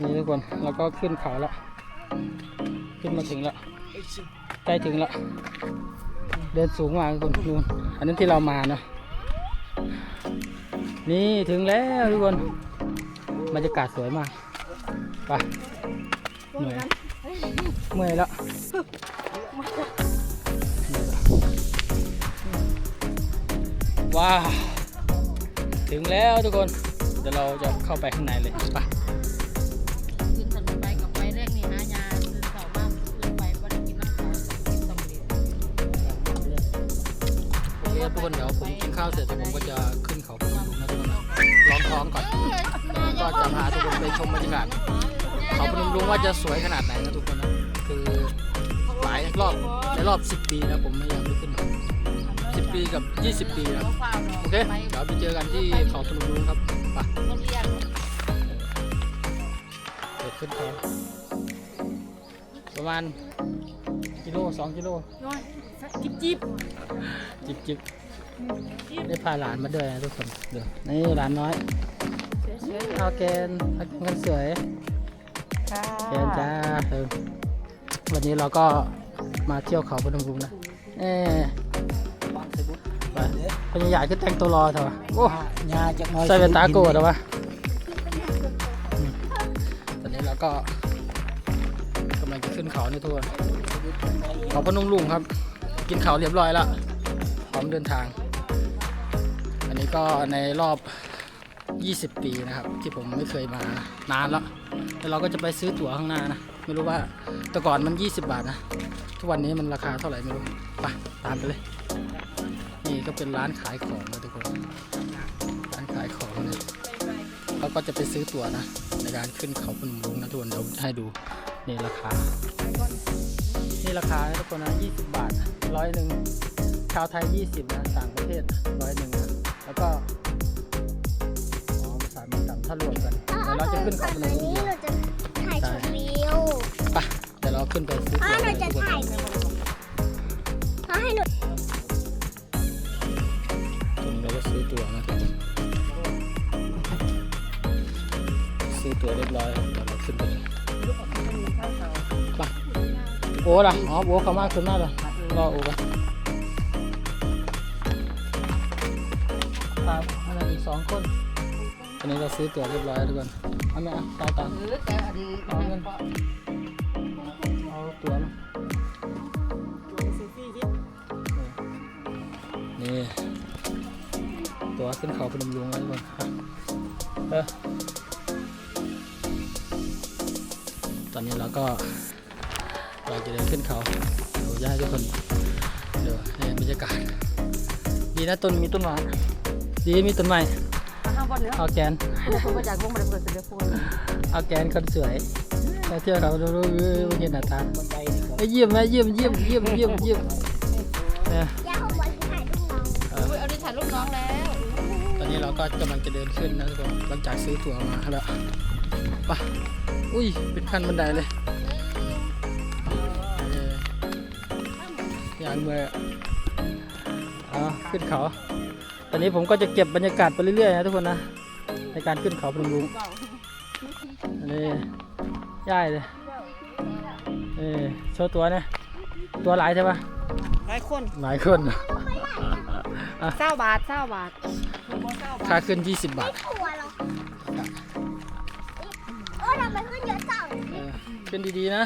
นี่ทุกคนเราก็ขึ้นเขาแล้วขึ้นมาถึงแล้วใกล้ถึงแล้วเดินสูงมากทุกคนนู่นอันนั้นที่เรามาเนาะนี่ถึงแล้วทุกคนบรรยากาศสวยมากไปเหนื่อยเมื่อยแล้วว้าวถึงแล้วทุกคน เดี๋ยวเราจะเข้าไปข้างในเลยไป ทุกคนเดี๋ยวผมกินข้าวเสร็จแล้วผมก็จะขึ้นเขาไปดูนะทุกคนนะลองท้องก่อนแล้วก็จะพาทุกคนไปชมบรรยากาศเขาพนมรุ้งว่าจะสวยขนาดไหนนะทุกคนนะคือหลายรอบในรอบ 10 ปีนะผมไม่อยากไปขึ้นเขา10 ปีกับ 20 ปีนะโอเคเดี๋ยวไปเจอกันที่เขาพนมรุ้งครับไปเรียนเดินขึ้นเขาประมาณ กิโลสองกิโลน้อยจิบจิบจิบจิบได้พาหลานมาด้วยนะทุกคนเดี๋ยวนี่หลานน้อยเฉยเอาแกนเอาแกนคนสวยๆค่ะแกนจ้าเออวันนี้เราก็มาเที่ยวเขาพนมรุ้งนะเอ๊ะไปพญาใหญ่ก็แต่งตัวรอเถอะวะโอ้ยาจากน้อยใส่เป็นตาโกดเหรอวะอืมตอนนี้เราก็กำลังจะขึ้นเขาในทุกคน เขาพนมรุ้งครับ กินเขาเรียบร้อยแล้วพร้อมเดินทาง อันนี้ก็ในรอบ 20 ปีนะครับ ที่ผมไม่เคยมานานแล้วแล้วเราก็จะไปซื้อตั๋วข้างหน้านะไม่รู้ว่าแต่ก่อนมัน 20 บาทนะ ทุกวันนี้มันราคาเท่าไหร่ไม่รู้ไปตามไปเลย นี่ก็เป็นร้านขายของนะทุกคนร้านขายของเนี่ยเราก็จะไปซื้อตั๋วนะในการขึ้นเขาพนมรุ้งนะทุกคนเดี๋ยวให้ดู นี่ราคา นี่ราคานะทุกคนนะ20 บาทร้อยหนึ่งชาวไทย 20 นะต่างประเทศร้อยหนึ่งนะแล้วก็อ๋อภาษามันต่ำถ้ารวมกันเดี๋ยวเราจะขึ้นเขาพนมรุ้งนี้เดียวเราจะถ่ายชมวิวไปเดี๋ยวเราขึ้นไปซื้อเพตั๋วราะกัเรานจะทุกคนถ่ายเพราะให้หนูตรงนี้เราก็ซื้อตั๋วนะทุกคนซื้อตั๋วเรียบร้อยแล้วเดี๋ยวเราขึ้นไปเลยไป อ้ล่ะอ๋อโอ้เขามากขึ้นมากเลยรอโอ้กันครับอันนั้สองคนตอนนี้เราซื้อตั๋วเรียบร้อยแล้วทุกคนเอาไหมอะตาตาเอาเงินเอาตั๋วมานี่ตั๋วขึ้นเขาพนมรุ้งแล้วทุกคนเออตอนนี้เราก็ เราจะเดินขึ้นเขาเดี๋ยวจะให้ทุกคนเดี๋ยวให้บรรยากาศ ดีนะต้นมีต้นไม้ดีมีต้นไม้ข้างบนเนื้อเอาแกนคุณมาจากวงมาเปิดเสียงโฟนเอาแกนคนสวยมาเที่ยวเขาดูดูดูดูเห็นหน้าตาบันไดนี่ก็เอ้ยเยี่ยมไหมเยี่ยมเยี่ยมเยี่ยมเยี่ยมเยี่ยมเนี่ยย่าเอาไว้ถ่ายรูปน้องเอออุ้ยเอาดิถ่ายรูปน้องแล้ว ตอนนี้เราก็กำลังจะเดินขึ้นนะทุกคนหลังจากซื้อตั๋วมาแล้วไปอุ้ยเป็นขั้นบันไดเลย อย่างเมื่อยอะขึ้นเขา ตอนนี้ผมก็จะเก็บบรรยากาศไปเรื่อยๆนะทุกคนนะ ในการขึ้นเขาพนมรุ้งอันนี้ย่ายเลยเออโชว์ตัวนะตัวหลายใช่ปะหลายคนหลายคนเศร้าบาทเศร้าบาทเศร้าบาค่าทขึ้น 20 บาททัวร์เหรอเออทำไมขึ้นเยอะจังเออขึ้นดีๆนะ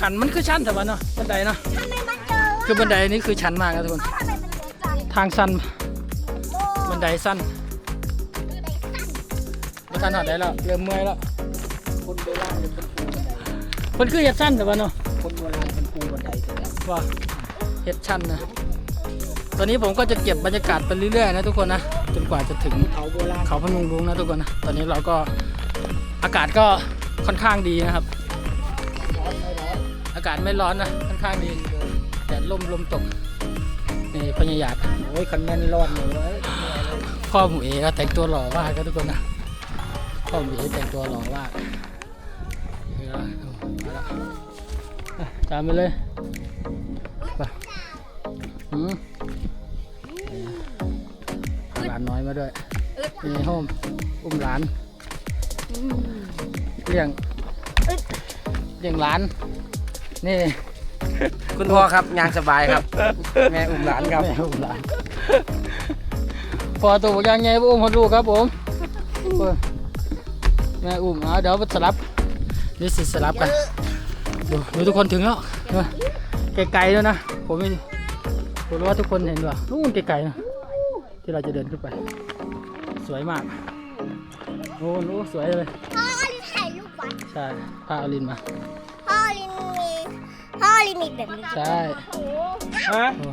ขันมันคือชันแต่ว่าเนาะบันไดเนาะทำไมมันเจอคือบันไดนี้คือชันมากนะทุกคน ทำไมมันเยอะจังทางสั้นโอ้บันไดสั้นบันไดสั้นไม่ทันหอดได้แล้วเริ่มเมื่อยแล้วคนโบราณเนี่ยเป็นปูบันไดมันคือเห็ดสั้นแต่ว่าเนาะคนโบราณเป็นปูบันไดเสร็จแล้วว่าเห็ดชันนะตอนนี้ผมก็จะเก็บบรรยากาศไปเรื่อยๆนะทุกคนนะจนกว่าจะถึง เขาโบราณ เขาพนมรุ้งนะทุกคนนะ ตอนนี้เราก็อากาศก็ค่อนข้างดีนะครับ อากาศไม่ร้อนนะค่อนข้างดีแดดลมลมตกนี่พญายาดโอ้ยคันแม่นรอดเลยเว้ยพ่อหมูเอก็แต่งตัวหล่อมากครับทุกคนนะพ่อหมูเอแต่งตัวหล่อมากนี่ละเอาละอะตามไปเลยไปอืมเอาหลานน้อยมาด้วยเออนี่โฮมอุ้มหลานเลี้ยงเลี้ยงหลาน นี่คุณพ่อครับงานสบายครับ แม่อุ้มหลานครับแม่อุ้มหลานพอตัวบอกยังไงอุ้มคนลูกครับผมเออแม่อุ้มเอาเดี๋ยวสลับนี่สิสลับกันดูดูทุกคนถึงแล้วเออไกลๆแล้วยนะผมไม่ผมรู้ว่าทุกคนเห็นว่านู่นไกลๆนะที่เราจะเดินขึ้นไป สวยมากโอ้โหสวยเลยพ่ออลินถ่ายรูปไว้ใช่พาอลินมาพ่ออลินมีพ่ออลิ นมีแบบนี้ใช่ ฮะโอ้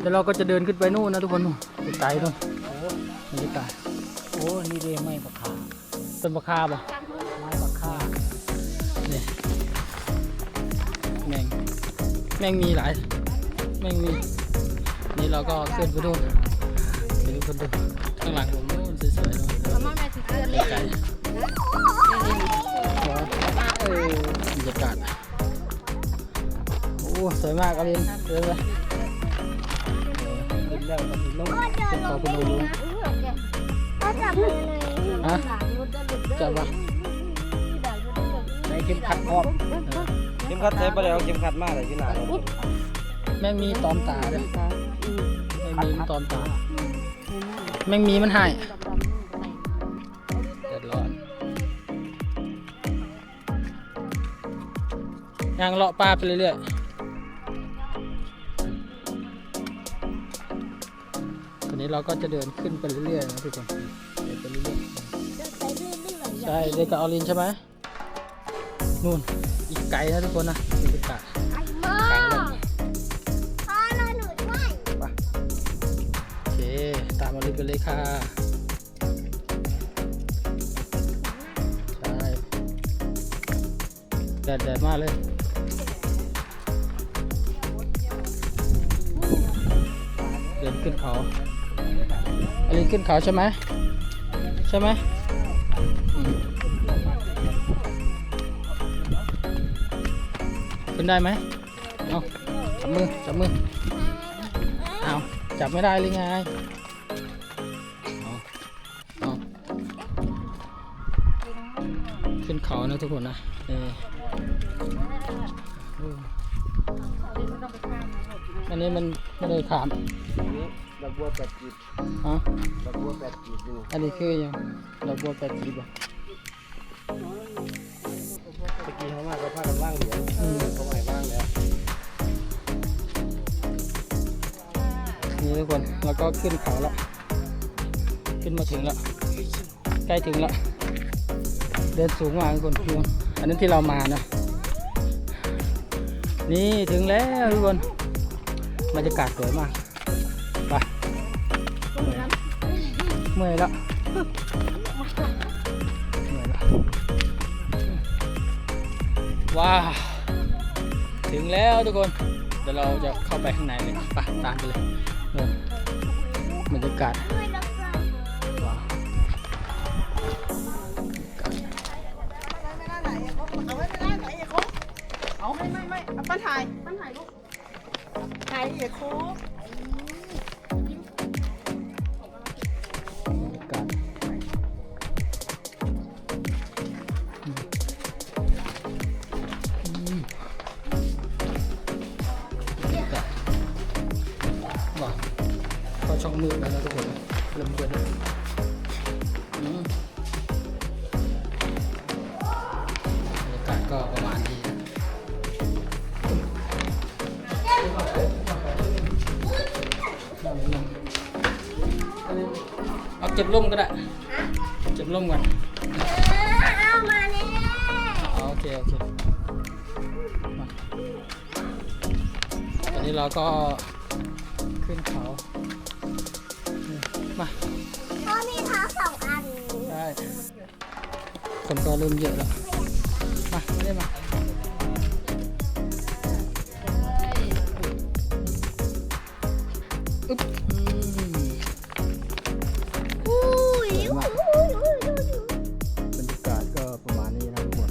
เดี๋ยวเราก็จะเดินขึ้นไปนู่นนะทุกคนนู่นไกลๆนู่นบรรยากาศโอ้นี่เรียไม่ปะขาต้นมะขามป่ะไม้ปะขานี่แมงแมงมีหลายแมงมีนี่เราก็ขึ้นไปดูไปดูคนดูข้างหลังผมนู่นสวยๆนู่นเอามาแม่สิเตือนเลยไกลๆเออบรรยากาศโอ้สวยมากอลินเดินไปกินแล้วก็มีลงพ่อเจอขึ้นลเขางคุณดูลุงพ่อจับเลยฮะจับปะในเข็มขัดครอบเข็มขัดใช้ไปแล้วเข็มขัดมากเลยที่หนาเราแม่งมีตอมตาด้วยแม่งมีมันตอมตาแม่งมีมันให้เดือดร้อนยางเลาะป้าไปเรื่อยๆ นี้เราก็จะเดินขึ้นไปเรื่อยๆนะทุกคนเดินไปเรื่อยๆใช่เด็กกับออลินใช่ไหมนู่นอีกไกลนะทุกคนนะบรรยากาศพ่อพ่อรอหนูด้วยโอเคตามออลินไปเลยค่ะใช่แดดแดดมากเลยเดินขึ้นเขา อลินขึ้นเขาใช่ไหมใช่ไหมขึ้นได้ไหมเอาจับมือจับมือเอาจับไม่ได้เลยไงเอาขึ้นเขานะทุกคนนะเอออันนี้มันไม่ได้ขามอ บัวแปดจีบฮะดอกบัวแปดจีบอยู่อันนี้คือยังดอกบัวแปดจีบอะตะกี้เขามาก็พากันว่างเหรียญอืมเขาไม่ว่างแล้วนี่ทุกคนแล้วก็ขึ้นเขาแล้วขึ้นมาถึงแล้วใกล้ถึงแล้วเดินสูงมากทุกคนคืออันนั้นที่เรามานะนี่ถึงแล้วทุกคนบรรยากาศสวยมาก เมื่อยแล้วเมื่อยแล้วว้าวถึงแล้วทุกคน เดี๋ยวเราจะเข้าไปข้างในเลยไปตามไปเลยเออบรรยากาศว้าวบรรยากาศเอาไม่ไม่ไม่เอาปั้นถ่ายปั้นถ่ายลูกถ่ายเอกโค้ มืดแล้วนะทุกคนเริ่มเปิดบรรยากาศก็ประมาณนี้นะเอาเก็บร่มก็ได้ เก็บร่มก่อนเอามาเนี่ยโอเคโอเคตอนนี้เราก็ขึ้นเขา มาพ่อมีเท้าสองอันได้คนก็เริ่มเยอะแล้ว มาไม่ได้มาอึ๊บอืมอุ้ยสวยมากอุ้ยอุ้ยอุ้ยอุ้ยบรรยากาศก็ประมาณนี้นะทุกคน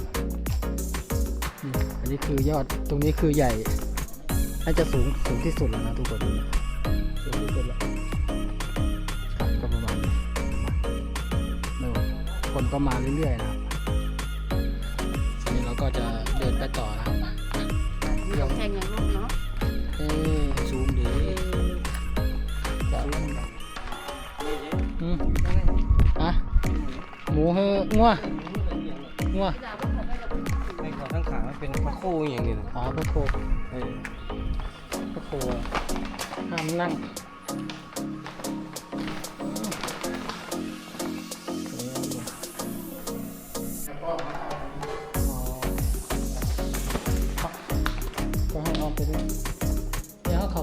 นี่อันนี้คือยอดตรงนี้คือใหญ่ น่าจะสูงสูงที่สุดแล้วนะทุกคน คนก็มาเรื่อยๆนะครับทีนี้เราก็จะเดินไปต่อนะครับแข่งอย่างลูกเนาะเอ้ยซูมดีจะเอาลงแบบอืมอะหมูเฮ้องัวงัวไม่ขอทั้งขามันเป็นพระคู่อย่างนี้นะอ๋อพระโคเออพระโคห้ามนั่ง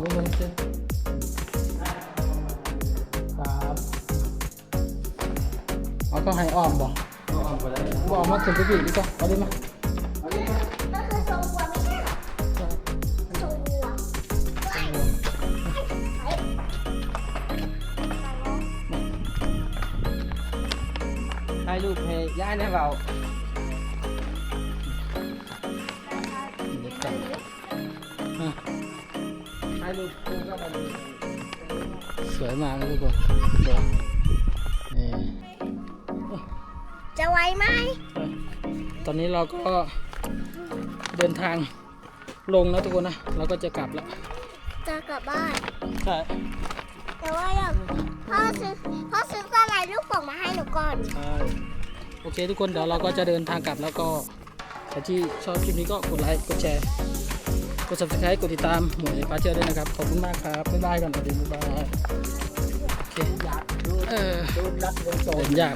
เดี๋ยวเขาไปลงเส้นครับเอาก็ให้อ้อมบ่ก็เอาไปได้บ่เอามาขึ้นไปบีดีกว่าเอาดิมาก็คือทรงวัวไม่ใช่เหรอทรงวัวถ่ายรูปให้ย่าเนี่ยเบา สวยมากเลยทุกคนเดี๋ยวนี่จะไหวไหม ตอนนี้เราก็เดินทางลงนะทุกคนนะ เราก็จะกลับแล้ว จะกลับบ้าน ใช่ แต่ว่าอยากพ่อซื้อพ่อซื้อสไลด์ลูกโป่งมาให้หนูก่อน ใช่ โอเคทุกคนเดี๋ยวเราก็จะเดินทางกลับแล้วก็ใครที่ชอบคลิปนี้ก็กดไลค์ กดแชร์ กด subscribe กดติดตามหมวยปาเจอร์ด้วยนะครับ ขอบคุณมากครับ บ๊ายบายก่อนสวัสดีบ๊ายบายโอเคอยากดูเออดูรัดวงโจรเดินยาก